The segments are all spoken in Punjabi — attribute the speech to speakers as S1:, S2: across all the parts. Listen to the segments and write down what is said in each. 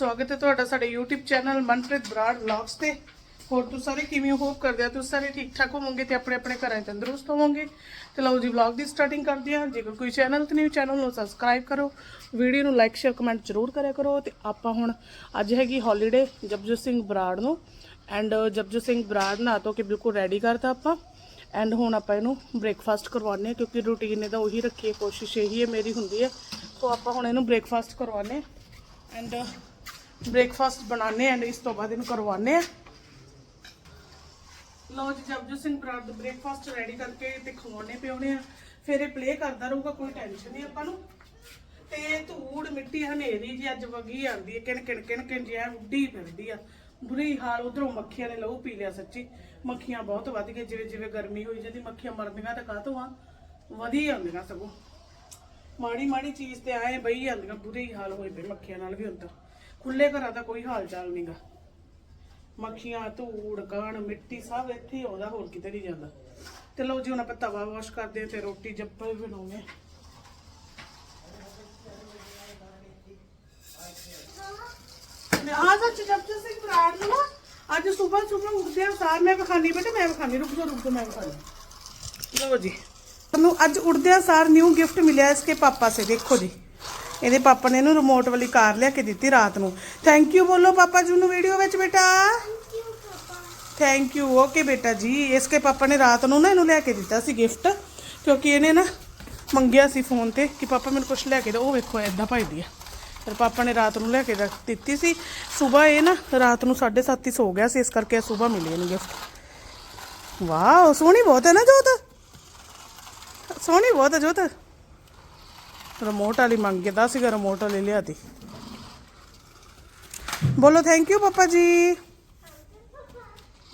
S1: ਸਵਾਗਤ ਹੈ ਤੁਹਾਡਾ ਸਾਡੇ YouTube channel Manpreet Brar vlogs ਤੇ। ਹੋਰ ਤੁਸੀਂ ਸਾਰੇ ਕਿਵੇਂ ਹੋਪ ਕਰਦੇ ਆ? ਤੁਸੀਂ ਸਾਰੇ ਠੀਕ ਠਾਕ ਹੋਵੋਗੇ ਤੇ ਆਪਣੇ ਆਪਣੇ ਘਰਾਂ 'ਚ ਤੰਦਰੁਸਤ ਹੋਵੋਗੇ? ਤੇ ਲਓ ਜੀ ਵਲੌਗ ਦੀ ਸਟਾਰਟਿੰਗ ਕਰਦੇ ਹਾਂ। ਜੇਕਰ ਕੋਈ ਚੈਨਲ ਤੇ ਨਹੀਂ ਚੈਨਲ ਨੂੰ ਸਬਸਕ੍ਰਾਈਬ ਕਰੋ। ਵੀਡੀਓ ਨੂੰ ਲਾਈਕ ਸ਼ੇਅਰ ਕਮੈਂਟ ਜ਼ਰੂਰ ਕਰਿਆ ਕਰੋ। ਤੇ ਆਪਾਂ ਹੁਣ ਅੱਜ ਹੈਗੀ ਹੌਲੀਡੇ ਜਪਜੋਤ ਸਿੰਘ ਬਰਾੜ ਨੂੰ। ਐਂਡ ਜਪਜੋਤ ਸਿੰਘ ਬਰਾੜ ਨਾ ਤੋਂ ਕਿ ਬਿਲਕੁਲ ਰੈਡੀ ਕਰਤਾ ਆਪਾਂ। ਐਂਡ ਹੁਣ ਆਪਾਂ ਇਹਨੂੰ ਬ੍ਰੇਕਫਾਸਟ ਕਰਵਾਉਂਦੇ ਹਾਂ, ਕਿਉਂਕਿ ਰੂਟੀਨ ਇਹਦਾ ਉਹੀ ਰੱਖੀਏ, ਕੋਸ਼ਿਸ਼ ਇਹੀ ਹੈ, ਮੇਰੀ ਹੁੰਦੀ ਹੈ। ਸੋ ਆਪਾਂ ਹੁਣ ਇਹਨੂੰ ਬ੍ਰੇਕਫਾਸਟ ਕਰਵਾਉਂਦੇ ਹਾਂ। ਐਂਡ ਬ੍ਰੇਕਫਾਸਟ ਬਣਾਉਣੇ ਐਂਡ ਇਸ ਤੋਂ ਬਾਅਦ ਇਹਨੂੰ ਕਰਵਾਉਂਦੇ ਆ ਲਓ ਜੀ, ਜਪਜੋਤ ਸਿੰਘ ਬਰਾੜ ਦਾ ਬ੍ਰੇਕਫਾਸਟ ਰੈਡੀ ਕਰਕੇ ਤੇ ਖਵਾਉਣੇ ਪਿਉਣੇ ਆ ਫਿਰ ਇਹ ਪਲੇ ਕਰਦਾ ਰਹੂਗਾ, ਕੋਈ ਟੈਨਸ਼ਨ ਨਹੀਂ ਆਪਾਂ ਨੂੰ। ਤੇ ਧੂੜ ਮਿੱਟੀ ਹਨੇਰੀ ਜੀ ਅੱਜ ਵਗੀ ਆਂਦੀ ਹੈ ਕਿਣ ਕਿਣ ਕਿਣ ਕਿਣ ਜਿਹਾ ਉੱਡੀ ਫਿਰਦੀ ਆ। ਬੁਰੀ ਹਾਲ ਉਧਰੋਂ ਮੱਖੀਆਂ ਨੇ ਲਹੂ ਪੀ ਲਿਆ ਸੱਚੀ। ਮੱਖੀਆਂ ਬਹੁਤ ਵੱਧ ਗਈਆਂ ਜਿਵੇਂ ਜਿਵੇਂ ਗਰਮੀ ਹੋਈ ਜਾਂਦੀ, ਮੱਖੀਆਂ ਮਰਦੀਆਂ ਤਾਂ ਕਾਹਤੋਂ ਆ? ਵਧੀਆ ਆਉਂਦੀਆਂ ਸਗੋਂ। ਮਾੜੀ ਮਾੜੀ ਚੀਜ਼ ਤੇ ਆਏ ਬਈ ਜਾਂਦੀਆਂ ਬੁਰੇ ਹੀ ਹਾਲ ਹੋਏ ਪਏ ਮੱਖੀਆਂ ਨਾਲ ਵੀ ਹੁੰਦਾ ਖੁੱਲੇ ਘਰਾਂ ਦਾ ਕੋਈ ਹਾਲ ਚਾਲ ਨਹੀਂਗਾ ਮੱਖੀਆਂ, ਧੂੜ, ਕਾਣ, ਮਿੱਟੀ ਸਭ ਇੱਥੇ ਹੀ ਆਉਂਦਾ, ਹੋਰ ਕਿਤੇ ਨਹੀਂ ਜਾਂਦਾ। ਤੇ ਲਓ ਜੀ, ਹੁਣ ਆਪਾਂ ਤਵਾ ਵਾਸ਼ ਕਰਦੇ ਹਾਂ ਤੇ ਰੋਟੀ ਜੱਪਲ ਬਣਾਉਂਦੇ ਹਾਂ। ਮੈਂ ਆ ਸੱਚ ਜਪਜੋਤ ਸਿੰਘ ਬਰਾੜ ਨੂੰ ਨਾ, ਅੱਜ ਸਵੇਰ ਸਵੇਰ ਉੱਠਦੇ ਆ ਸਾਰ, ਮੈਂ ਖਾਣੀ ਬੇਟਾ, ਮੈਂ ਖਾਣੀ ਰੁਕ ਜਾ ਰੁਕ ਜਾ ਮੈਂ ਖਾਣੀ ਲਓ ਜੀ, ਤੁਹਾਨੂੰ ਅੱਜ ਉੱਠਦੇ ਆ ਸਾਰ ਨਿਊ ਗਿਫਟ ਮਿਲਿਆ ਇਸਕੇ ਪਾਪਾ ਸੇ, ਦੇਖੋ ਜੀ। ਇਹਦੇ ਪਾਪਾ ਨੇ ਇਹਨੂੰ ਰਿਮੋਟ ਵਾਲੀ ਕਾਰ ਲਿਆ ਕੇ ਦਿੱਤੀ ਰਾਤ ਨੂੰ। ਥੈਂਕ ਯੂ ਬੋਲੋ ਪਾਪਾ ਜੀ ਨੂੰ ਵੀਡੀਓ ਵਿੱਚ ਬੇਟਾ। ਥੈਂਕ ਯੂ ਓਕੇ ਬੇਟਾ ਜੀ। ਇਸਕੇ ਪਾਪਾ ਨੇ ਰਾਤ ਨੂੰ ਨਾ ਇਹਨੂੰ ਲੈ ਕੇ ਦਿੱਤਾ ਸੀ ਗਿਫਟ ਕਿਉਂਕਿ ਇਹਨੇ ਨਾ ਮੰਗਿਆ ਸੀ ਫੋਨ ਤੇ ਕਿ ਪਾਪਾ ਮੈਨੂੰ ਕੁਝ ਲੈ ਕੇ ਦਿਓ। ਉਹ ਵੇਖੋ ਐਦਾਂ ਭਜਦੀ ਆ। ਫਿਰ ਪਾਪਾ ਨੇ ਰਾਤ ਨੂੰ ਲੈ ਕੇ ਦਿੱਤੀ ਸੀ। ਸਵੇਰ ਇਹ ਨਾ ਰਾਤ ਨੂੰ 7:30 ਹੀ ਸੋ ਗਿਆ ਸੀ ਇਸ ਕਰਕੇ ਸਵੇਰ ਮਿਲੀ ਇਹਨੂੰ ਗਿਫਟ ਵਾਓ ਸੋਹਣੀ ਬਹੁਤ ਹੈ ਨਾ ਜੋਤ। ਸੋਹਣੀ ਬਹੁਤ ਹੈ ਜੋਤ। ਰਿਮੋਟ ਵਾਲੀ ਮੰਗਦਾ ਸੀਗਾ ਰਿਮੋਟ ਵਾਲੀ ਲਿਆਤੀ। ਬੋਲੋ ਥੈਂਕ ਯੂ ਪਾਪਾ ਜੀ।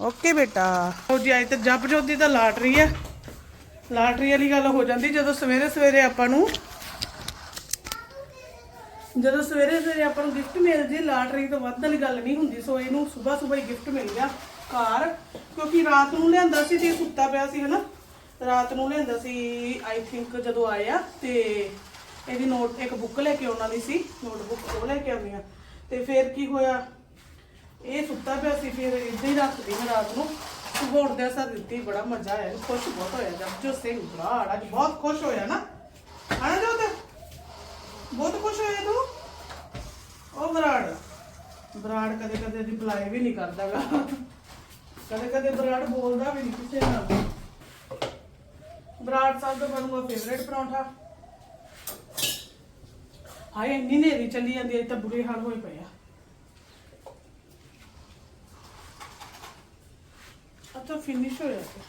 S1: ਓਕੇ ਬੇਟਾ। ਉਹ ਜੀ, ਅੱਜ ਤੇ ਜਪਜੋਤ ਦੀ ਤਾਂ ਲਾਟਰੀ ਹੈ। ਲਾਟਰੀ ਵਾਲੀ ਗੱਲ ਹੋ ਜਾਂਦੀ, ਜਦੋਂ ਸਵੇਰੇ ਸਵੇਰੇ ਆਪਾਂ ਨੂੰ ਜਦੋਂ ਸਵੇਰੇ ਸਵੇਰੇ ਆਪਾਂ ਨੂੰ ਗਿਫਟ ਮਿਲ ਜੇ, ਲਾਟਰੀ ਤੋਂ ਵੱਧ ਵਾਲੀ ਗੱਲ ਨਹੀਂ ਹੁੰਦੀ। ਸੋ ਇਹਨੂੰ ਸਵੇਰ ਸਵੇਰ ਹੀ ਗਿਫਟ ਮਿਲ ਗਿਆ ਕਾਰ ਕਿਉਂਕਿ ਰਾਤ ਨੂੰ ਲਿਆਂਦਾ ਸੀ ਤੇ ਸੁੱਤਾ ਪਿਆ ਸੀ, ਹਨਾ? ਰਾਤ ਨੂੰ ਲਿਆਂਦਾ ਸੀ ਆਈ ਥਿੰਕ ਜਦੋਂ ਆਇਆ ਤੇ ਇਹਦੀ ਨੋਟ, ਇੱਕ ਬੁੱਕ ਲੈ ਕੇ ਆਉਣ ਵਾਲੀ ਸੀ ਨੋਟਬੁੱਕ ਉਹ ਲੈ ਕੇ ਆਉਣੀ ਆ ਤੇ ਫਿਰ ਕੀ ਹੋਇਆ? ਇਹ ਸੁੱਤਾ ਪਿਆ ਸੀ, ਫਿਰ ਇੱਦਾਂ ਹੀ ਰੱਖਦੀ ਮੈਂ ਰਾਤ ਨੂੰ। ਸੁਬਹ ਉੱਠਦਿਆਂ ਸਾਰ ਦਿੱਤੀ, ਬੜਾ ਮਜ਼ਾ ਆਇਆ, ਖੁਸ਼ ਬਹੁਤ ਹੋਇਆ ਜਦ ਜੋ ਸਿੰਘ ਬਰਾੜ ਅੱਜ ਬਹੁਤ ਖੁਸ਼ ਹੋਇਆ ਨਾ। ਹਨਾ ਜੋਤ? ਬਹੁਤ ਖੁਸ਼ ਹੋਇਆ ਤੂੰ? ਉਹ ਬਰਾੜ ਬਰਾੜ ਕਦੇ ਕਦੇ ਦੀ ਬੁਲਾਏ ਵੀ ਨਹੀਂ ਕਰਦਾਗਾ। ਕਦੇ ਕਦੇ ਬਰਾੜ ਬੋਲਦਾ ਵੀ ਨਹੀਂ ਕਿਸੇ ਨਾਲ। ਬਰਾੜ ਸਾਹਿਬ ਦਾ ਬਣੂਗਾ ਫੇਵਰੇਟ ਪਰੌਂਠਾ। ਹਾਏ, ਇੰਨੀ ਨੇਰੀ ਚੱਲੀ ਜਾਂਦੀ ਹੈ ਤਾਂ ਬੁਰੇ ਹਾਲ ਹੋਏ ਪਏ ਆ। ਅੱਛਾ ਫਿਨਿਸ਼ ਹੋਇਆ ਤੇ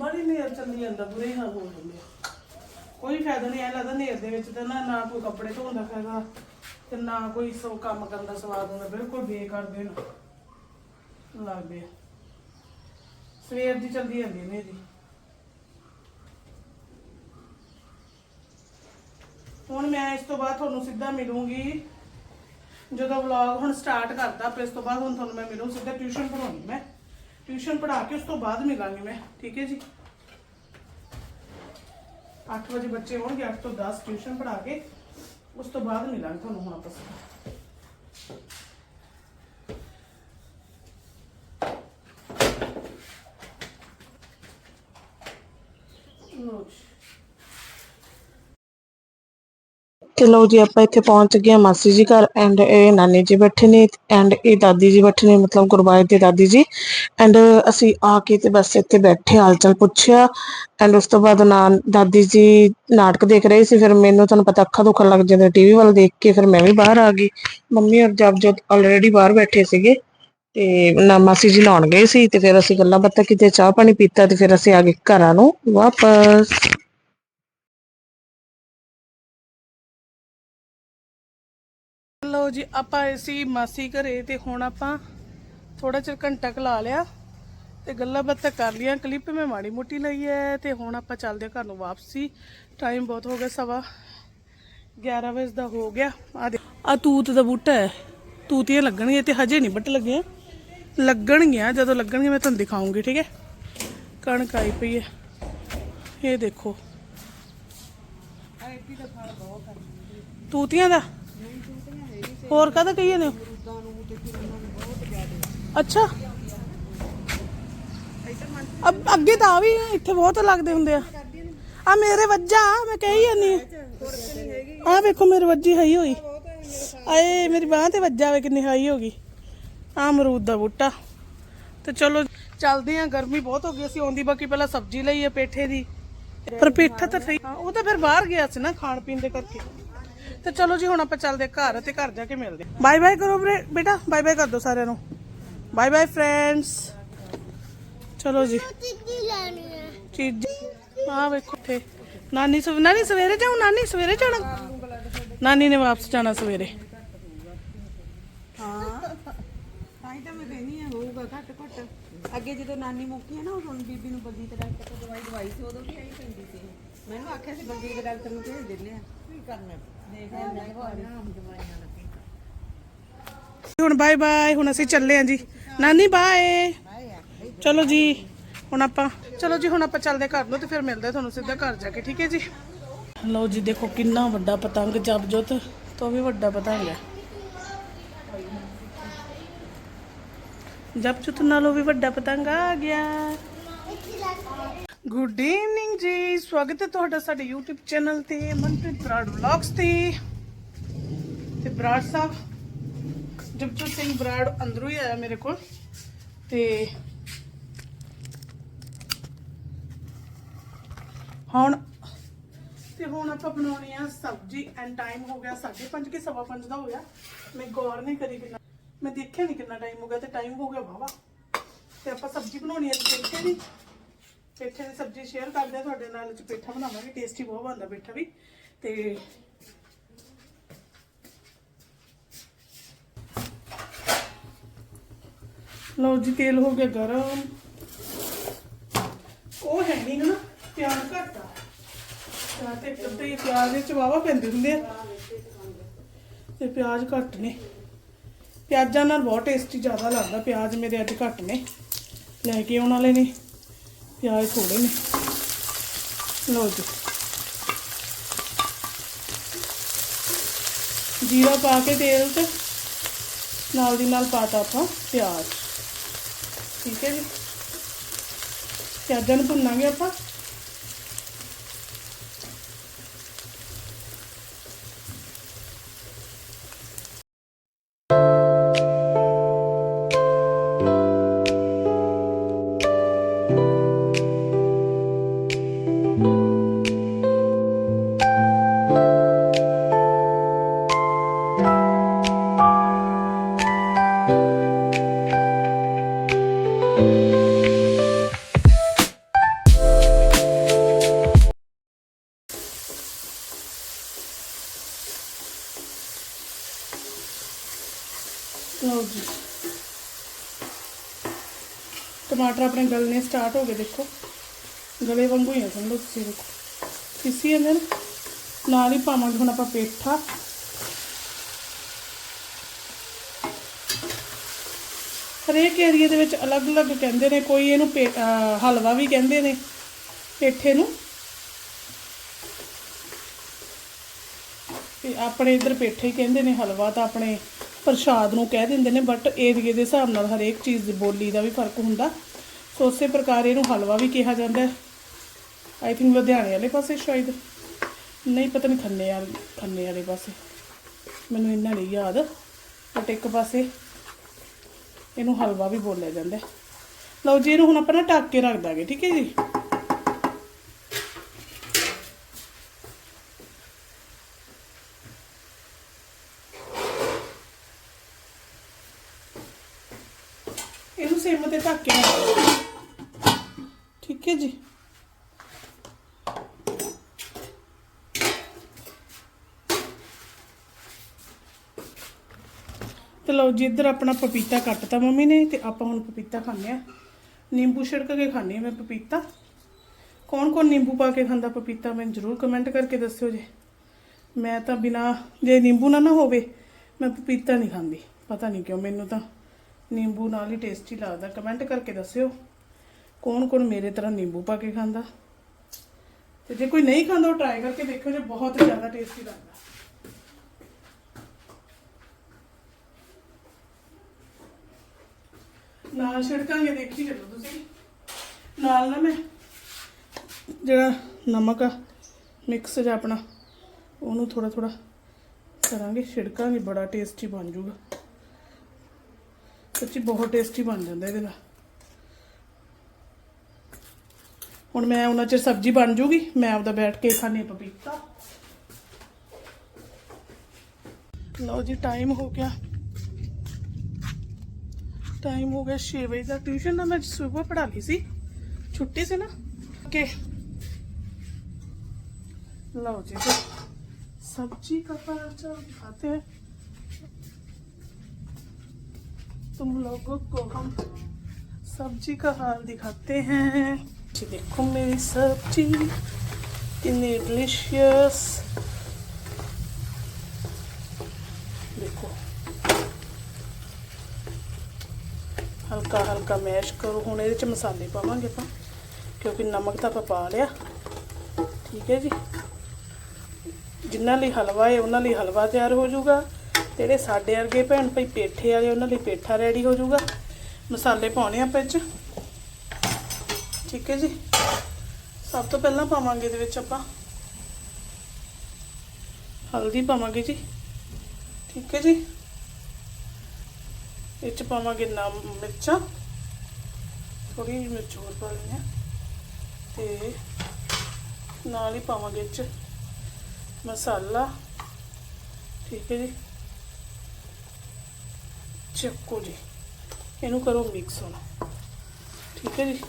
S1: ਬੜੀ ਨੇਰ ਚੱਲੀ ਜਾਂਦਾ ਬੁਰੇ ਹਾਲ ਹੋ ਜਾਂਦੇ ਆ। ਕੋਈ ਫਾਇਦਾ ਨਹੀਂ, ਐ ਲੱਗਦਾ ਨੇਰ ਦੇ ਵਿੱਚ ਤਾਂ ਨਾ ਨਾ ਕੋਈ ਕੱਪੜੇ ਧੋਣ ਦਾ ਫਾਇਦਾ ਤੇ ਨਾ ਕੋਈ ਸੋ ਕੰਮ ਕਰਨ ਦਾ ਸਵਾਦ ਹੁੰਦਾ, ਬਿਲਕੁਲ ਬੇਕਾਰ ਦੇ ਲੱਗਦੇ ਆ। ਸਵੇਰ ਦੀ ਚੱਲਦੀ ਜਾਂਦੀ ਨੇ ਹੁਣ ਮੈਂ ਇਸ ਤੋਂ ਬਾਅਦ ਤੁਹਾਨੂੰ ਸਿੱਧਾ ਮਿਲੂੰਗੀ। ਜਦੋਂ ਵਲੌਗ ਹੁਣ ਸਟਾਰਟ ਕਰਤਾ, ਫਿਰ ਇਸ ਤੋਂ ਬਾਅਦ ਹੁਣ ਤੁਹਾਨੂੰ ਮੈਂ ਮਿਲੂੰ, ਸਿੱਧਾ ਟਿਊਸ਼ਨ ਪੜਾਉਣੀ ਮੈਂ। ਟਿਊਸ਼ਨ ਪੜ੍ਹਾ ਕੇ ਉਸ ਤੋਂ ਬਾਅਦ ਮਿਲਾਂਗੀ ਮੈਂ, ਠੀਕ ਹੈ ਜੀ? 8 ਵਜੇ ਬੱਚੇ ਹੋਣਗੇ 8 ਤੋਂ 10 ਟਿਊਸ਼ਨ ਪੜ੍ਹਾ ਕੇ ਉਸ ਤੋਂ ਬਾਅਦ ਮਿਲਾਂਗੇ ਤੁਹਾਨੂੰ ਹੁਣ ਆਪਸ ਤੇ ਲਓ ਜੀ ਆਪਾਂ ਇੱਥੇ ਪਹੁੰਚ ਗਏ ਮਾਸੀ ਜੀ ਘਰ ਐਂਡ ਇਹ ਨਾਨੀ ਜੀ ਬੈਠੇ ਨੇ ਐਂਡ ਇਹ ਦਾਦੀ ਜੀ ਬੈਠੇ ਨੇ, ਮਤਲਬ ਗੁਰਬਾਜ ਦੇ ਦਾਦੀ ਜੀ ਐਂਡ ਅਸੀਂ ਆ ਕੇ ਤੇ ਬਸ ਇੱਥੇ ਬੈਠੇ ਹਾਲ ਪੁੱਛਿਆ ਐਂਡ ਉਸ ਤੋਂ ਬਾਅਦ ਨਾ, ਦਾਦੀ ਜੀ ਨਾਟਕ ਦੇਖ ਰਹੇ ਸੀ, ਫਿਰ ਮੈਨੂੰ ਤੁਹਾਨੂੰ ਪਤਾ ਅੱਖਾਂ ਦੁਖਣ ਲੱਗ ਜਾਂਦੇ ਟੀਵੀ ਵੱਲ ਦੇਖ ਕੇ, ਫਿਰ ਮੈਂ ਵੀ ਬਾਹਰ ਆ ਗਈ। ਮੰਮੀ ਔਰ ਜਪਜੋਤ ਆਲਰੇਡੀ ਬਾਹਰ ਬੈਠੇ ਸੀਗੇ ਤੇ ਨਾ ਮਾਸੀ ਜੀ ਲਾਉਣ ਗਏ ਸੀ ਤੇ ਫਿਰ ਅਸੀਂ ਗੱਲਾਂ ਬਾਤਾਂ ਕਿਤੇ ਚਾਹ ਪਾਣੀ ਪੀਤਾ ਤੇ ਫਿਰ ਅਸੀਂ ਆ ਗਏ ਘਰਾਂ ਨੂੰ ਵਾਪਸ। ਲੋ ਜੀ ਆਪਾਂ ਆਏ ਸੀ ਮਾਸੀ ਘਰੇ ਤੇ ਹੁਣ ਆਪਾਂ ਥੋੜਾ ਚਿਰ ਘੰਟਾ ਕੁ ਲਾ ਲਿਆ ਤੇ ਗੱਲਾਂ ਬਾਤਾਂ ਕਰ ਲੀਆਂ ਕਲਿੱਪ ਮੈਂ ਮਾੜੀ ਮੋਟੀ ਲਈ ਹੈ ਤੇ ਹੁਣ ਆਪਾਂ ਚੱਲਦੇ ਘਰ ਨੂੰ ਵਾਪਸੀ। ਟਾਈਮ ਬਹੁਤ ਹੋ ਗਿਆ ਸਵਾ 11 ਵਜੇ ਦਾ ਹੋ ਗਿਆ। ਆ ਦੇ ਆ ਤੂਤ ਦਾ ਬੂਟਾ ਹੈ। ਤੂਤੀਆਂ ਲੱਗਣਗੀਆਂ ਤੇ ਹਜੇ ਨਹੀਂ ਬੱਟ ਲੱਗੇ ਲੱਗਣਗੀਆਂ ਜਦੋਂ ਲੱਗਣਗੀਆਂ ਮੈਂ ਤੁਹਾਨੂੰ ਦਿਖਾਉਂਗੀ ਠੀਕ ਹੈ? ਕਣਕ ਆਈ ਪਈ ਹੈ। ਇਹ ਦੇਖੋ। ਤੂਤੀਆਂ ਦਾ? ਹੋਰ ਕਾਹਦਾ ਕਹੀਏ ਨੇ? ਅੱਛਾ। ਅਬ- ਅੱਗੇ ਤਾਂ ਆ ਵੀ ਇੱਥੇ ਬਹੁਤ ਲੱਗਦੇ ਹੁੰਦੇ ਆ। ਆ ਮੇਰੇ ਵੱਜਾ ਮੈਂ ਕਹੀ ਜਾਨੀ ਆ। ਵੇਖੋ ਮੇਰੇ ਵੱਜੀ ਹਾਈ ਹੋਈ। ਆਏ ਮੇਰੀ ਬਾਹ ਤੇ ਵੱਜਾ ਵੇ ਕਿੰਨੀ ਹਾਈ ਹੋ ਗਈ। ਆ ਅਮਰੂਦ ਦਾ ਬੂਟਾ। ਤੇ ਚਲੋ ਚੱਲਦੇ ਆ ਗਰਮੀ ਬਹੁਤ ਹੋ ਗਈ ਅਸੀਂ ਆਉਂਦੀ ਬਾਕੀ ਪਹਿਲਾਂ ਸਬਜ਼ੀ ਲਈ ਆ ਪੇਠੇ ਦੀ। ਪਰ ਪੇਠਾ ਤਾਂ ਸਹੀ ਹਾਂ, ਉਹ ਤਾਂ ਫਿਰ ਬਾਹਰ ਗਿਆ ਸੀ ਨਾ ਖਾਣ ਪੀਣ ਦੇ ਕਰਕੇ। ਤੇ ਚਲੋ ਜੀ, ਹੁਣ ਆਪਾਂ ਚੱਲਦੇ ਘਰ ਤੇ ਘਰ ਜਾ ਕੇ ਮਿਲਦੇ ਬਾਏ ਬਾਏ ਕਰੋ ਬੇਟਾ ਬਾਏ ਬਾਏ ਕਰ ਦਿਓ ਸਾਰਿਆਂ ਨੂੰ। ਬਾਏ ਬਾਏ ਫਰੈਂਡਸ ਚਲੋ ਜੀ। ਚੀਜ਼ ਆ ਵੇਖੋ ਇੱਥੇ। ਨਾਨੀ ਨਾਨੀ ਸਵੇਰੇ ਜਾਉ ਨਾਨੀ ਸਵੇਰੇ ਜਾਣਾ? ਨਾਨੀ ਨੇ ਵਾਪਸ ਜਾਣਾ ਸਵੇਰੇ।
S2: ਹਾਂ। ਤਾਂ ਹੀ ਤਾਂ ਮੈਂ ਕਹਿੰਦੀ ਆ ਹੋਊਗਾ ਘੱਟ ਘੱਟ। ਅੱਗੇ ਜਦੋਂ ਨਾਨੀ ਮੁੱਕੀ ਹੈ ਨਾ, ਉਦੋਂ ਬੀਬੀ ਨੂੰ ਬਲਦੀ ਤੇ ਡਾਕਟਰ ਤੋਂ ਦਵਾਈ ਦਵਾਈ ਸੀ, ਉਦੋਂ ਵੀ ਆਈ ਪੈਂਦੀ ਸੀ। ਮੈਨੂੰ ਆਖਿਆ ਸੀ ਬਲਦੀ ਦੇ ਡਾਕਟਰ ਨੂੰ ਭੇਜ ਦਿੰਦੇ ਆ। ਕੀ ਕਰਨਾ? ਦੇਖ ਲੈ ਆਰਾਮ ਦਵਾਈਆਂ ਲੱਗੀ
S1: ਹੁਣ ਬਾਏ ਬਾਏ ਹੁਣ ਅਸੀਂ ਚੱਲੇ ਆਂ ਜੀ। ਨਾਨੀ ਬਾਏ ਚਲੋ ਜੀ ਹੁਣ ਆਪਾਂ ਚਲੋ ਜੀ ਹੁਣ ਆਪਾਂ ਚੱਲਦੇ ਘਰ ਨੂੰ ਤੇ ਫਿਰ ਮਿਲਦੇ ਤੁਹਾਨੂੰ ਸਿੱਧਾ ਘਰ ਜਾ ਕੇ ਠੀਕ ਹੈ ਜੀ? ਲਓ ਜੀ ਦੇਖੋ ਕਿੰਨਾ ਵੱਡਾ ਪਤੰਗ ਜਬਜੋਤ ਤੋਂ ਵੀ ਵੱਡਾ ਪਤੰਗ ਹੈ। ਜਬਜੋਤ ਨਾਲੋਂ ਵੀ ਵੱਡਾ ਪਤੰਗ ਆ ਗਿਆ। ਗੁੱਡ ਈਵਨਿੰਗ ਜੀ ਸਵਾਗਤ ਹੈ ਤੁਹਾਡਾ ਸਾਡੇ YouTube ਚੈਨਲ ਤੇ ਮਨਪ੍ਰੀਤ ਬਰਾੜ ਵਲੌਗਸ ਤੇ। ਤੇ ਬਰਾੜ ਸਾਹਿਬ ਜਗਜੋਤ ਸਿੰਘ ਬਰਾੜ ਅੰਦਰੋਂ ਹੀ ਆਇਆ ਮੇਰੇ ਕੋਲ। ਤੇ ਹੁਣ ਤੇ ਹੁਣ ਆਪਾਂ ਬਣਾਉਣੀ ਆ ਸਬਜ਼ੀ ਐਂਡ ਟਾਈਮ ਹੋ ਗਿਆ 5:30 ਕਿ 5:30 ਦਾ ਹੋਇਆ ਮੈਂ ਗੌਰ ਨਹੀਂ ਕਰੀ ਕਿੰਨਾ, ਮੈਂ ਦੇਖਿਆ ਨਹੀਂ ਕਿੰਨਾ ਟਾਈਮ ਹੋ ਗਿਆ ਤੇ ਟਾਈਮ ਹੋ ਗਿਆ ਵਾਵਾ ਤੇ ਆਪਾਂ ਸਬਜ਼ੀ ਬਣਾਉਣੀ ਹੈ ਤੇ ਪੇਠੇ ਦੀ ਪੇਠੇ ਦੀ ਸਬਜ਼ੀ ਸ਼ੇਅਰ ਕਰਦੇ ਆ, ਤੁਹਾਡੇ ਨਾਲ ਚ ਪੇਠਾ ਬਣਾਵਾਂਗੇ ਟੇਸਟੀ ਬਹੁਤ ਬਣਦਾ ਪੇਠਾ ਵੀ। ਤੇ ਲਓ ਜੀ, ਤੇਲ ਹੋ ਗਿਆ ਗਰਮ। ਉਹ ਹੈ ਨਹੀਂ ਨਾ ਪਿਆਜ਼ ਘੱਟ ਆ ਤਾਂ ਤੇ ਕੱਤੇ ਪਿਆਜ਼ ਵਿੱਚ ਵਾਵਾ ਪੈਂਦੇ ਹੁੰਦੇ ਆ। ਤੇ ਪਿਆਜ਼ ਘੱਟ ਨੇ। ਪਿਆਜ਼ਾਂ ਨਾਲ ਬਹੁਤ ਟੇਸਟੀ ਜ਼ਿਆਦਾ ਲੱਗਦਾ, ਪਿਆਜ਼ ਮੇਰੇ ਅੱਜ ਘੱਟ ਨੇ। ਲੈ ਕੇ ਆਉਣ ਵਾਲੇ ਨੇ। ਪਿਆਜ਼ ਥੋੜੇ ਨੇ। ਲਓ ਜੀ। ਜੀਰਾ ਪਾ ਕੇ ਤੇਲ ਤੇ ਨਾਲ ਦੀ ਨਾਲ ਪਾਤਾ ਆਪਾਂ ਪਿਆਜ਼। ਠੀਕ ਹੈ ਜੀ। ਪਿਆਜ਼ਾਂ ਨੂੰ ਭੁੰਨਾਂਗੇ ਆਪਾਂ। ਸਟਾਰਟ ਹੋ ਗਏ, ਦੇਖੋ। ਗਲੇ ਵਾਂਗੂ ਹੀ ਆ, ਸਮਝੋ ਤੁਸੀਂ ਦੇਖੋ। ਪਿੱਸੀ ਜਾਂਦੇ ਨਾਲ ਹੀ ਪਾਵਾਂਗੇ ਹੁਣ ਆਪਾਂ ਪੇਠਾ। ਹਰੇਕ ਏਰੀਏ ਦੇ ਵਿੱਚ ਅਲੱਗ-ਅਲੱਗ ਕਹਿੰਦੇ ਨੇ, ਕੋਈ ਇਹਨੂੰ ਹਲਵਾ ਵੀ ਕਹਿੰਦੇ ਨੇ ਪੇਠੇ ਨੂੰ। ਤੇ ਆਪਣੇ ਇਧਰ ਪੇਠੇ ਹੀ ਕਹਿੰਦੇ ਨੇ, ਹਲਵਾ ਤਾਂ ਆਪਣੇ ਪ੍ਰਸ਼ਾਦ ਨੂੰ ਕਹਿ ਦਿੰਦੇ ਨੇ ਬਟ ਏਰੀਏ ਦੇ ਹਿਸਾਬ ਨਾਲ ਹਰੇਕ ਚੀਜ਼ ਦੀ ਬੋਲੀ ਦਾ ਵੀ ਫ਼ਰਕ ਹੁੰਦਾ। ਸੋ ਉਸੇ ਪ੍ਰਕਾਰ ਇਹਨੂੰ ਹਲਵਾ ਵੀ ਕਿਹਾ ਜਾਂਦਾ ਹੈ। ਆਈ ਥਿੰਕ ਲੁਧਿਆਣੇ ਵਾਲੇ ਪਾਸੇ ਸ਼ਾਇਦ। ਨਹੀਂ, ਪਤਾ ਨਹੀਂ, ਖੰਨੇ ਵਾਲੇ ਖੰਨੇ ਵਾਲੇ ਪਾਸੇ। ਮੈਨੂੰ ਇੰਨਾ ਨਹੀਂ ਯਾਦ ਬਟ ਇੱਕ ਪਾਸੇ ਇਹਨੂੰ ਹਲਵਾ ਵੀ ਬੋਲਿਆ ਜਾਂਦਾ ਹੈ। ਲਓ ਜੀ, ਇਹਨੂੰ ਹੁਣ ਆਪਾਂ ਨਾ ਢੱਕ ਕੇ ਰੱਖ ਦਾਂਗੇ, ਠੀਕ ਹੈ ਜੀ? ਇਹਨੂੰ ਸਿਮ ਤੇ ਢੱਕ ਕੇ ਰੱਖ ਠੀਕ ਹੈ ਜੀ। ਤੇ ਲਓ ਜੀ, ਇੱਧਰ ਆਪਣਾ ਪਪੀਤਾ ਕੱਟਤਾ ਮੰਮੀ ਨੇ ਤੇ ਆਪਾਂ ਹੁਣ ਪਪੀਤਾ ਖਾਂਦੇ ਆ ਨਿੰਬੂ ਛਿੜਕ ਕੇ ਖਾਂਦੀ ਹਾਂ ਮੈਂ ਪਪੀਤਾ। ਕੌਣ ਕੌਣ ਨਿੰਬੂ ਪਾ ਕੇ ਖਾਂਦਾ ਪਪੀਤਾ ਮੈਨੂੰ ਜ਼ਰੂਰ ਕਮੈਂਟ ਕਰਕੇ ਦੱਸਿਓ ਜੀ। ਮੈਂ ਤਾਂ ਬਿਨਾ, ਜੇ ਨਿੰਬੂ ਨਾ ਨਾ ਹੋਵੇ, ਮੈਂ ਪਪੀਤਾ ਨਹੀਂ ਖਾਂਦੀ। ਪਤਾ ਨਹੀਂ ਕਿਉਂ, ਮੈਨੂੰ ਤਾਂ ਨਿੰਬੂ ਨਾਲ ਹੀ ਟੇਸਟੀ ਲੱਗਦਾ। ਕਮੈਂਟ ਕਰਕੇ ਦੱਸਿਓ। ਕੌਣ ਕੌਣ ਮੇਰੇ ਤਰ੍ਹਾਂ ਨਿੰਬੂ ਪਾ ਕੇ ਖਾਂਦਾ? ਤੇ ਜੇ ਕੋਈ ਨਹੀਂ ਖਾਂਦਾ, ਉਹ ਟਰਾਈ ਕਰਕੇ ਦੇਖੋ ਜੇ ਬਹੁਤ ਜ਼ਿਆਦਾ ਟੇਸਟੀ ਲੱਗਦਾ। ਨਾਲ ਛਿੜਕਾਂਗੇ, ਦੇਖੀ ਚੱਲੋ ਤੁਸੀਂ। ਨਾਲ ਨਾ ਮੈਂ ਜਿਹੜਾ ਨਮਕ ਆ ਮਿਕਸ ਜਿਹਾ ਆਪਣਾ, ਉਹਨੂੰ ਥੋੜਾ ਥੋੜਾ ਕਰਾਂਗੇ, ਛਿੜਕਾਂਗੇ, ਬੜਾ ਟੇਸਟੀ ਬਣ ਜਾਊਗਾ। ਸੱਚੀ ਬਹੁਤ ਟੇਸਟੀ ਬਣ ਜਾਂਦਾ ਇਹਦੇ ਨਾਲ। ਹੁਣ ਮੈਂ ਉਹਨਾਂ ਚਿਰ ਸਬਜ਼ੀ ਬਣ ਜੂਗੀ ਮੈਂ ਆਪਦਾ ਬੈਠ ਕੇ ਖਾਣੇ ਪਪੀਤਾ ਲਓ ਜੀ ਟਾਈਮ ਹੋ ਗਿਆ ਟਾਈਮ ਹੋ ਗਿਆ 6 ਵਜੇ ਦਾ ਟਿਊਸ਼ਨ ਨਾ ਮੈਂ ਸਵੇਰ ਪੜ੍ਹਾ ਲਈ ਸੀ ਛੁੱਟੀ ਸੀ ਨਾ ਕਿ ਲਓ ਜੀ तो सब्जी का पराठा खाते हैं तुम लोगों को हम सब्जी का हाल दिखाते हैं ਜੀ ਦੇਖੋ ਮੇਰੀ ਸਬਜ਼ੀ ਕਿੰਨੀ ਡਿਲੀਸ਼ੀਅਸ ਦੇਖੋ। ਹਲਕਾ ਹਲਕਾ ਮੈਸ਼ ਕਰੋ। ਹੁਣ ਇਹਦੇ ਚ ਮਸਾਲੇ ਪਾਵਾਂਗੇ ਆਪਾਂ, ਕਿਉਂਕਿ ਨਮਕ ਤਾਂ ਆਪਾਂ ਪਾ ਲਿਆ। ਠੀਕ ਹੈ ਜੀ। ਜਿਨ੍ਹਾਂ ਲਈ ਹਲਵਾ ਹੈ, ਉਹਨਾਂ ਲਈ ਹਲਵਾ ਤਿਆਰ ਹੋ ਜਾਊਗਾ। ਜਿਹੜੇ ਸਾਡੇ ਵਰਗੇ ਭੈਣ ਭਾਈ ਪੇਠੇ ਵਾਲੇ, ਉਹਨਾਂ ਲਈ ਪੇਠਾ ਰੈਡੀ ਹੋ ਜਾਊਗਾ। ਮਸਾਲੇ ਪਾਉਣੇ ਆ ਵਿੱਚ ਠੀਕ ਹੈ ਜੀ। ਸਭ ਤੋਂ ਪਹਿਲਾਂ ਪਾਵਾਂਗੇ ਇਹਦੇ ਵਿੱਚ ਆਪਾਂ। ਹਲਦੀ ਪਾਵਾਂਗੇ ਜੀ। ਠੀਕ ਹੈ ਜੀ। ਇਹ 'ਚ ਪਾਵਾਂਗੇ ਨਮ, ਮਿਰਚਾਂ। ਥੋੜੀ ਜਿਹੀ ਮਿਰਚ ਹੋਰ ਪਾ ਲੈਂਦੇ ਹਾਂ। ਤੇ ਨਾਲ ਹੀ ਪਾਵਾਂਗੇ ਇਹ 'ਚ ਮਸਾਲਾ। ਠੀਕ ਹੈ ਜੀ। ਚੱਕੋ ਜੀ। ਇਹਨੂੰ ਕਰੋ ਮਿਕਸ ਹੋਣਾ। ਠੀਕ ਹੈ ਜੀ।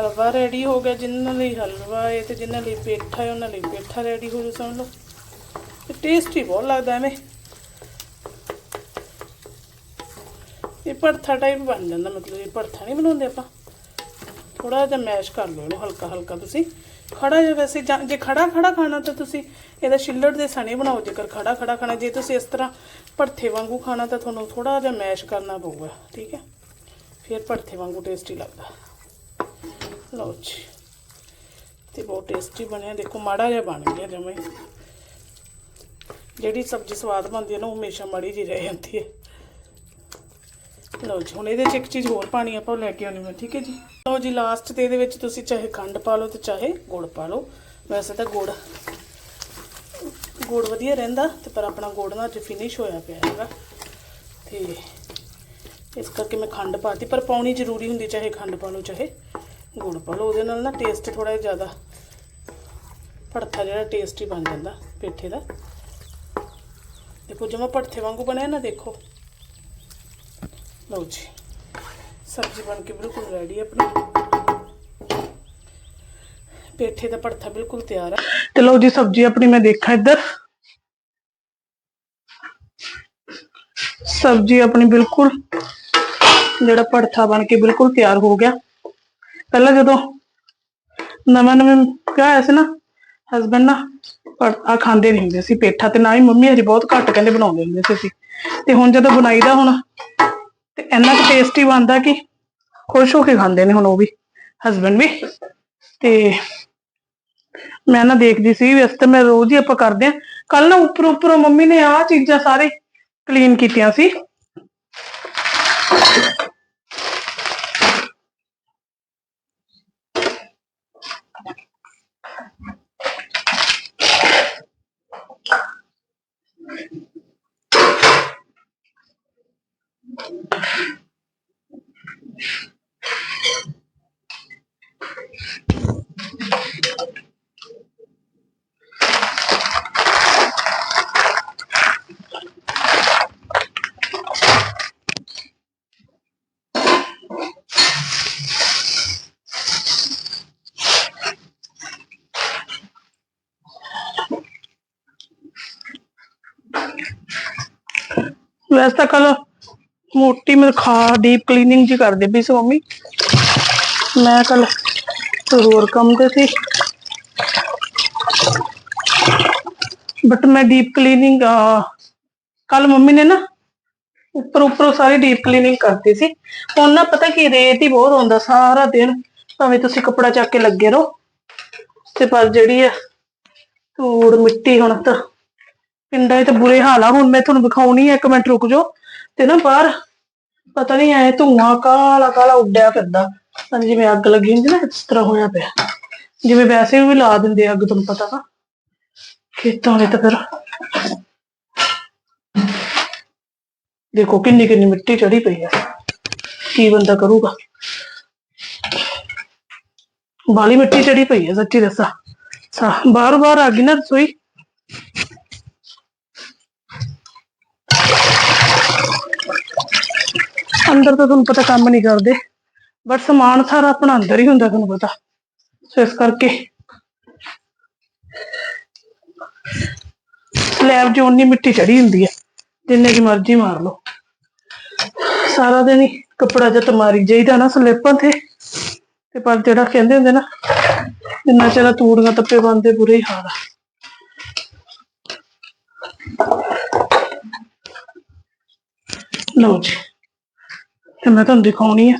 S1: ਹਲਵਾ ਰੈਡੀ ਹੋ ਗਿਆ, ਜਿਨ੍ਹਾਂ ਲਈ ਹਲਵਾ ਹੈ ਤੇ ਜਿਨ੍ਹਾਂ ਲਈ ਪੇਠਾ ਹੈ, ਉਹਨਾਂ ਲਈ ਪੇਠਾ ਰੈਡੀ ਹੋ ਜੂ ਸਮਝ ਲਓ। ਤੇ ਟੇਸਟੀ ਬਹੁਤ ਲੱਗਦਾ ਐਵੇਂ। ਇਹ ਭੜਥਾ ਟਾਈਪ ਬਣ ਜਾਂਦਾ, ਮਤਲਬ ਇਹ ਭੜਥਾ ਨਹੀਂ ਬਣਾਉਂਦੇ ਆਪਾਂ। ਥੋੜਾ ਜਿਹਾ ਮੈਸ਼ ਕਰ ਲਓ ਇਹਨੂੰ ਹਲਕਾ ਹਲਕਾ ਤੁਸੀਂ। ਖੜਾ ਜਿਹਾ ਵੈਸੇ ਜਾਂ- ਜੇ ਖੜਾ ਖੜਾ ਖਾਣਾ ਤਾਂ ਤੁਸੀਂ ਇਹਦਾ ਛਿੱਲੜ ਦੇ ਸਣੇ ਬਣਾਓ, ਜੇਕਰ ਖੜਾ ਖੜਾ ਖਾਣਾ, ਜੇ ਤੁਸੀਂ ਇਸ ਤਰ੍ਹਾਂ ਭਰਥੇ ਵਾਂਗੂ ਖਾਣਾ ਤਾਂ ਤੁਹਾਨੂੰ ਥੋੜਾ ਜਿਹਾ ਮੈਸ਼ ਕਰਨਾ ਪਊਗਾ, ਠੀਕ ਹੈ? ਫਿਰ ਭਰਥੇ ਵਾਂਗੂ ਟੇਸਟੀ ਲੱਗਦਾ। ਲਓ ਜੀ। ਤੇ ਬਹੁਤ ਟੇਸਟੀ ਬਣਿਆ। ਦੇਖੋ, ਮਾੜਾ ਜਿਹਾ ਬਣ ਗਿਆ ਜਮੇ ਜਿਹੜੀ ਸਬਜ਼ੀ ਸਵਾਦ ਬਣਦੀ ਹੈ ਨਾ, ਉਹ ਹਮੇਸ਼ਾ ਮਾੜੀ ਜਿਹੀ ਰਹਿ ਜਾਂਦੀ ਹੈ। ਲਓ ਜੀ, ਹੁਣ ਇਹਦੇ 'ਚ ਇੱਕ ਚੀਜ਼ ਹੋਰ ਪਾਣੀ ਆਪਾਂ ਲੈ ਕੇ ਆਉਣੀ ਮੈਂ ਠੀਕ ਹੈ ਜੀ। ਲਓ ਜੀ ਲਾਸਟ ਤੇ ਇਹਦੇ ਵਿੱਚ ਤੁਸੀਂ ਚਾਹੇ ਖੰਡ ਪਾ ਲਓ ਤੇ ਚਾਹੇ ਗੁੜ ਪਾ ਲਓ। ਵੈਸੇ ਤਾਂ ਗੁੜ ਗੁੜ ਵਧੀਆ ਰਹਿੰਦਾ, ਤੇ ਪਰ ਆਪਣਾ ਗੁੜ ਨਾ ਅੱਜ ਫਿਨਿਸ਼ ਹੋਇਆ ਪਿਆ ਹੈਗਾ। ਤੇ ਇਸ ਕਰਕੇ ਮੈਂ ਖੰਡ ਪਾਤੀ, ਪਰ ਪਾਉਣੀ ਜ਼ਰੂਰੀ ਹੁੰਦੀ ਚਾਹੇ ਖੰਡ ਪਾ ਲਓ, ਚਾਹੇ ਗੁੜ ਪਾ ਲਓ, ਉਹਦੇ ਨਾਲ ਨਾ ਟੇਸਟ ਥੋੜਾ ਜਿਹਾ ਜ਼ਿਆਦਾ ਭੜਥਾ ਜਿਹੜਾ ਟੇਸਟੀ ਬਣ ਜਾਂਦਾ ਪੇਠੇ ਦਾ। ਦੇਖੋ ਜਿਵੇਂ ਭੜਥੇ ਵਾਂਗੂ ਬਣਿਆ ਨਾ, ਦੇਖੋ। ਲਓ ਜੀ, ਸਬਜ਼ੀ ਬਣ ਕੇ ਬਿਲਕੁਲ ਰੈਡੀ ਹੈ ਆਪਣੀ। ਪੇਠੇ ਦਾ ਭੜਥਾ ਬਿਲਕੁਲ ਤਿਆਰ ਹੈ ਤੇ ਲਓ ਜੀ, ਸਬਜ਼ੀ ਆਪਣੀ ਮੈਂ ਦੇਖਾਂ ਇੱਧਰ। ਸਬਜ਼ੀ ਆਪਣੀ ਬਿਲਕੁਲ ਜਿਹੜਾ ਭੜਥਾ ਬਣ ਕੇ ਬਿਲਕੁਲ ਤਿਆਰ ਹੋ ਗਿਆ। ਪਹਿਲਾਂ ਜਦੋਂ ਨਵਾਂ ਨਵੇਂ ਵਿਆਹ ਹੋਇਆ ਸੀ ਨਾ ਹਸਬੰਡ ਨਾ ਆ ਖਾਂਦੇ ਨਹੀਂ ਹੁੰਦੇ ਸੀ ਪੇਠਾ ਤੇ ਨਾ ਹੀ ਮੰਮੀ ਹਜੇ ਬਹੁਤ ਘੱਟ ਕਹਿੰਦੇ ਬਣਾਉਂਦੇ ਹੁੰਦੇ ਸੀ ਅਸੀਂ। ਤੇ ਹੁਣ ਜਦੋਂ ਬਣਾਈਦਾ ਹੁਣ, ਤੇ ਇੰਨਾ ਕੁ ਟੇਸਟੀ ਬਣਦਾ ਕਿ ਖੁਸ਼ ਹੋ ਕੇ ਖਾਂਦੇ ਨੇ ਹੁਣ ਉਹ ਵੀ ਹਸਬੰਡ ਵੀ। ਤੇ ਮੈਂ ਨਾ ਦੇਖਦੀ ਸੀ ਵੈਸੇ ਤਾਂ ਮੈਂ ਰੋਜ਼ ਹੀ ਆਪਾਂ ਕਰਦੇ ਆ ਕੱਲ ਨਾ ਉੱਪਰੋਂ ਉੱਪਰੋਂ ਮੰਮੀ ਨੇ ਆਹ ਚੀਜ਼ਾਂ ਸਾਰੇ ਕਲੀਨ ਕੀਤੀਆਂ ਸੀ। व्यवस्था करो ਮੋਟੀ ਮੈਂ ਖਾ ਡੀਪ ਕਲੀਨਿੰਗ ਜੀ ਕਰਦੇ ਪਈ ਸੀ ਮੰਮੀ। ਮੈਂ ਕੱਲ ਹੋਰ ਕੰਮ ਤੇ ਸੀ। ਬਟ ਮੈਂ ਡੀਪ ਕਲੀਨਿੰਗ ਕੱਲ ਮੰਮੀ ਨੇ ਨਾ ਉੱਪਰ ਉੱਪਰੋਂ ਸਾਰੀ ਡੀਪ ਕਲੀਨਿੰਗ ਕਰਤੀ ਸੀ। ਹੁਣ ਨਾ ਪਤਾ ਕੀ ਰੇਤ ਹੀ ਬਹੁਤ ਹੁੰਦਾ ਸਾਰਾ ਦਿਨ, ਭਾਵੇਂ ਤੁਸੀਂ ਕੱਪੜਾ ਚੱਕ ਕੇ ਲੱਗੇ ਰਹੋ। ਤੇ ਪਰ ਜਿਹੜੀ ਆ ਧੂੜ ਮਿੱਟੀ ਹੁਣ ਤਾਂ, ਪਿੰਡਾਂ 'ਚ ਤਾਂ ਬੁਰੇ ਹਾਲ ਆ। ਹੁਣ ਮੈਂ ਤੁਹਾਨੂੰ ਵਿਖਾਉਣੀ ਆ, ਇੱਕ ਮਿੰਟ ਰੁਕ ਜਾਓ। ਤੇ ਨਾ ਬਾਹਰ ਪਤਾ ਨਹੀਂ ਐ ਧੂਆਂ ਕਾਲਾ ਕਾਲਾ ਉੱਡਿਆ ਫਿਰਦਾ। ਤਾਂ ਜਿਵੇਂ ਅੱਗ ਲੱਗੀ ਹੁੰਦੀ ਨਾ, ਇਸ ਤਰ੍ਹਾਂ ਹੋਇਆ ਪਿਆ। ਜਿਵੇਂ ਵੈਸੇ ਵੀ ਲਾ ਦਿੰਦੇ ਆ ਅੱਗ, ਤੁਹਾਨੂੰ ਪਤਾ ਨਾ ਖੇਤਾਂ ਵਿੱਚ ਤਾਂ ਫਿਰ ਦੇਖੋ ਕਿੰਨੀ ਕਿੰਨੀ ਮਿੱਟੀ ਚੜੀ ਪਈ ਆ। ਕੀ ਬੰਦਾ ਕਰੂਗਾ? ਬਾਲੀ ਮਿੱਟੀ ਚੜੀ ਪਈ ਆ, ਸੱਚੀ ਦੱਸਾਂ। ਸਾ ਬਾਰ ਬਾਰ ਆ ਗਈ ਨਾ ਰਸੋਈ। ਅੰਦਰ ਤਾਂ ਤੁਹਾਨੂੰ ਪਤਾ ਕੰਮ ਨਹੀਂ ਕਰਦੇ ਬਟ ਸਮਾਨ ਸਾਰਾ ਆਪਣਾ ਅੰਦਰ ਹੀ ਹੁੰਦਾ ਤੁਹਾਨੂੰ ਪਤਾ। ਸੋ ਇਸ ਕਰਕੇ ਸਲੈਬ 'ਚ ਉਨੀ ਮਿੱਟੀ ਚੜੀ ਹੁੰਦੀ ਹੈ, ਜਿੰਨੇ ਦੀ ਮਰਜ਼ੀ ਮਾਰ ਲਓ। ਸਾਰਾ ਦਿਨ ਹੀ ਕੱਪੜਾ ਜਿਹਾ ਮਾਰੀ ਜਾਈਦਾ ਨਾ ਸਲੇਪਾਂ ਤੇ ਤੇ ਪਰ ਜਿਹੜਾ ਕਹਿੰਦੇ ਹੁੰਦੇ ਨਾ, ਜਿੰਨਾ ਚਿਰ ਤੂੜੀਆਂ ਤੱਪੇ ਬੰਦੇ ਬੁਰੇ ਹੀ ਹਾਲ ਆ। ਲਓ ਜੀ। ਤੇ ਮੈਂ ਤੁਹਾਨੂੰ ਦਿਖਾਉਣੀ ਆ।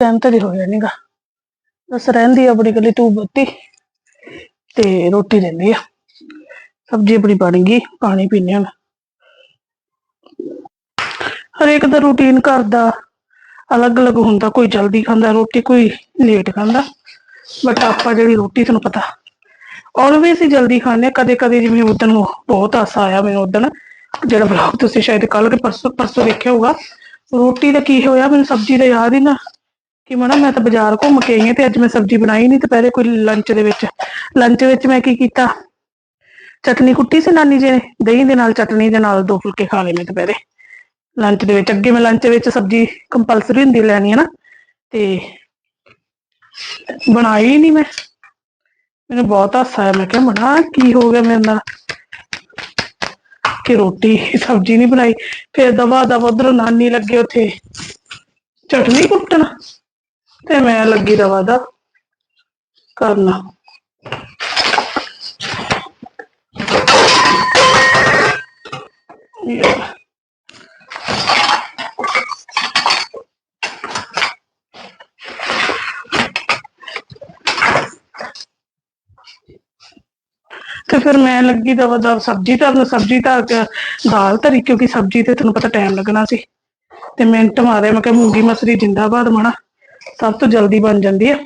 S1: ਟਾਈਮ ਤਾਂ ਨਹੀਂ ਹੋ ਬਸ ਰਹਿੰਦੀ ਆ ਆਪਣੀ ਗਲੀ ਟੂਬ ਬੱਤੀ ਤੇ ਰੋਟੀ ਰਹਿੰਦੀ ਆ। ਸਬਜ਼ੀ ਆਪਣੀ ਬਣ ਗਈ, ਪਾਣੀ ਪੀਣੇ ਆ ਹਰੇਕ ਦਾ ਰੂਟੀਨ ਘਰ ਦਾ ਅਲੱਗ-ਅਲੱਗ ਹੁੰਦਾ, ਕੋਈ ਜਲਦੀ ਖਾਂਦਾ, ਰੋਟੀ ਕੋਈ ਲੇਟ ਖਾਂਦਾ। ਬਟ ਆਪਾਂ ਜਿਹੜੀ ਰੋਟੀ ਤੁਹਾਨੂੰ ਪਤਾ ਆਲਵੇਸ ਹੀ ਜਲਦੀ ਖਾਂਦੇ ਕਦੇ ਕਦੇ ਜਿਵੇਂ ਉਦੋਂ ਬਹੁਤ ਆਸਾ ਆਇਆ ਮੈਨੂੰ ਉਦੋਂ ਜਿਹੜਾ ਵਲੌਗ ਤੁਸੀਂ ਸ਼ਾਇਦ ਕੱਲ ਕੇ ਪਰਸੋਂ ਪਰਸੋਂ ਦੇਖਿਆ ਹੋਊਗਾ। ਰੋਟੀ ਦਾ ਕੀ ਹੋਇਆ, ਮੈਨੂੰ ਸਬਜ਼ੀ ਦਾ ਯਾਦ ਹੀ ਨਾ ਕਿ ਮਣਾ ਮੈਂ ਤਾਂ ਬਾਜ਼ਾਰ ਘੁੰਮ ਕੇ ਆਈ ਹਾਂ ਤੇ ਅੱਜ ਮੈਂ ਸਬਜ਼ੀ ਬਣਾਈ ਨਹੀਂ ਦੁਪਹਿਰੇ ਕੋਈ ਲੰਚ ਦੇ ਵਿੱਚ। ਲੰਚ ਵਿੱਚ ਮੈਂ ਕੀ ਕੀਤਾ? ਚਟਨੀ ਕੁੱਟੀ ਸੀ ਨਾਨੀ ਜੀ ਨੇ, ਦਹੀਂ ਦੇ ਨਾਲ ਚਟਨੀ ਦੇ ਨਾਲ ਦੋ ਫੁਲਕੇ ਖਾ ਲਏ ਮੈਂ ਦੁਪਹਿਰੇ। ਲੰਚ ਦੇ ਵਿੱਚ, ਅੱਗੇ ਮੈਂ ਲੰਚ ਵਿੱਚ ਸਬਜ਼ੀ ਕੰਪਲਸਰੀ ਹੁੰਦੀ ਲੈਣੀ ਹੈ ਨਾ, ਤੇ ਬਣਾਈ ਨਹੀਂ ਮੈਂ। ਮੈਨੂੰ ਬਹੁਤ ਹਾਸਾ ਆਇਆ, ਮੈਂ ਕਿਹਾ ਮਣਾ ਕੀ ਹੋ ਗਿਆ ਮੇਰੇ ਨਾਲ ਕਿ ਰੋਟੀ, ਸਬਜ਼ੀ ਨਹੀਂ ਬਣਾਈ। ਫਿਰ ਦਵਾ ਦਵਾ ਉਧਰ ਨਾਨੀ ਲੱਗੇ ਉੱਥੇ, ਚਟਨੀ ਕੁੱਟਣ। ਤੇ ਮੈਂ ਲੱਗੀ ਦਵਾ ਦਾ ਕਰਨਾ Yeah. ਤੇ ਫਿਰ ਮੈਂ ਲੱਗੀ ਦਵਾ ਦਾ ਸਬਜ਼ੀ ਧਰਨ, ਸਬਜ਼ੀ ਧਰ ਕੇ ਦਾਲ ਧਰੀ, ਕਿਉਂਕਿ ਸਬਜ਼ੀ ਤੇ ਤੁਹਾਨੂੰ ਪਤਾ ਟਾਈਮ ਲੱਗਣਾ ਸੀ ਤੇ ਮਿੰਟ ਮਾਰੇ, ਮੈਂ ਕਿਹਾ ਮੂੰਗੀ ਮਸਰੀ ਜਿੰਦਾਬਾਦ ਮਣਾ ਸਭ ਤੋਂ ਜਲਦੀ ਬਣ ਜਾਂਦੀ ਹੈ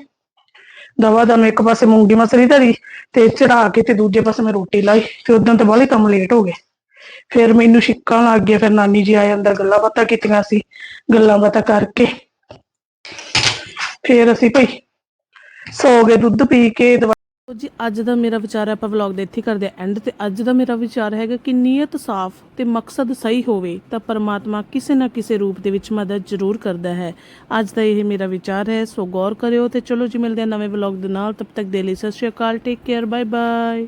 S1: ਦਵਾ ਦਾ ਮੈਂ ਇੱਕ ਪਾਸੇ ਮੂੰਗੀ ਮਸਰੀ ਧਰੀ ਤੇ ਚੜਾ ਕੇ ਤੇ ਦੂਜੇ ਪਾਸੇ ਮੈਂ ਰੋਟੀ ਲਾਈ ਤੇ ਉਦੋਂ ਤੇ ਬਾਹਲੇ ਕੰਮ ਲੇਟ ਹੋ ਗਏ। ਫਿਰ ਮੈਨੂੰ ਛਿੱਕਾਂ ਲੱਗ ਗਿਆ ਫਿਰ ਨਾਨੀ ਜੀ ਆਏ ਅੰਦਰ ਗੱਲਾਂ ਬਾਤਾਂ ਕੀਤੀਆਂ ਸੀ, ਗੱਲਾਂ ਬਾਤਾਂ ਕਰਕੇ। ਫਿਰ ਅਸੀਂ ਭਈ ਸੋ ਗਏ ਦੁੱਧ ਪੀ ਕੇ ਦਵਾ
S3: ਜੀ, ਅੱਜ ਦਾ ਮੇਰਾ ਵਿਚਾਰ ਹੈ, ਆਪਾਂ ਵਲੌਗ ਦੇ ਇੱਥੇ ਕਰਦੇ ਆ ਐਂਡ ਤੇ। ਅੱਜ ਦਾ ਮੇਰਾ ਵਿਚਾਰ ਹੈਗਾ ਕਿ ਨੀਅਤ ਸਾਫ਼ ਤੇ ਮਕਸਦ ਸਹੀ ਹੋਵੇ ਤਾਂ ਪਰਮਾਤਮਾ ਕਿਸੇ ਨਾ ਕਿਸੇ ਰੂਪ ਦੇ ਵਿੱਚ ਮਦਦ ਜ਼ਰੂਰ ਕਰਦਾ ਹੈ। ਅੱਜ ਦਾ ਇਹ ਮੇਰਾ ਵਿਚਾਰ ਹੈ, ਸੋ ਗੌਰ ਕਰਿਓ ਤੇ ਚਲੋ ਜੀ, ਮਿਲਦੇ ਆ ਨਵੇਂ ਵਲੌਗ ਦੇ ਨਾਲ। ਤਬ ਤੱਕ ਦੇ ਲਈ Sat Sri Akal take care bye bye